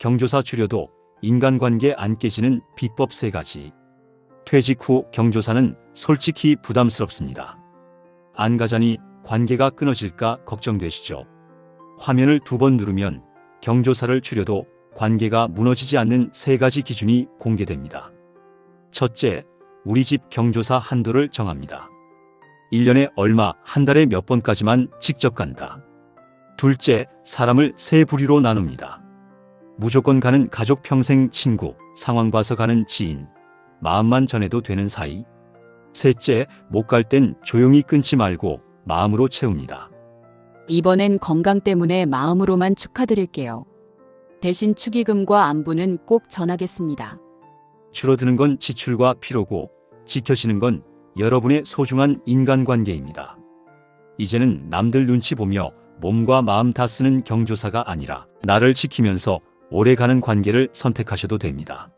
경조사 줄여도 인간관계 안 깨지는 비법 세가지 퇴직 후 경조사는 솔직히 부담스럽습니다. 안 가자니 관계가 끊어질까 걱정되시죠? 화면을 두 번 누르면 경조사를 줄여도 관계가 무너지지 않는 세 가지 기준이 공개됩니다. 첫째, 우리 집 경조사 한도를 정합니다. 1년에 얼마, 한 달에 몇 번까지만 직접 간다. 둘째, 사람을 세 부류로 나눕니다. 무조건 가는 가족 평생 친구, 상황 봐서 가는 지인, 마음만 전해도 되는 사이. 셋째, 못 갈 땐 조용히 끊지 말고 마음으로 채웁니다. 이번엔 건강 때문에 마음으로만 축하드릴게요. 대신 축의금과 안부는 꼭 전하겠습니다. 줄어드는 건 지출과 피로고 지켜지는 건 여러분의 소중한 인간관계입니다. 이제는 남들 눈치 보며 몸과 마음 다 쓰는 경조사가 아니라 나를 지키면서 오래가는 관계를 선택하셔도 됩니다.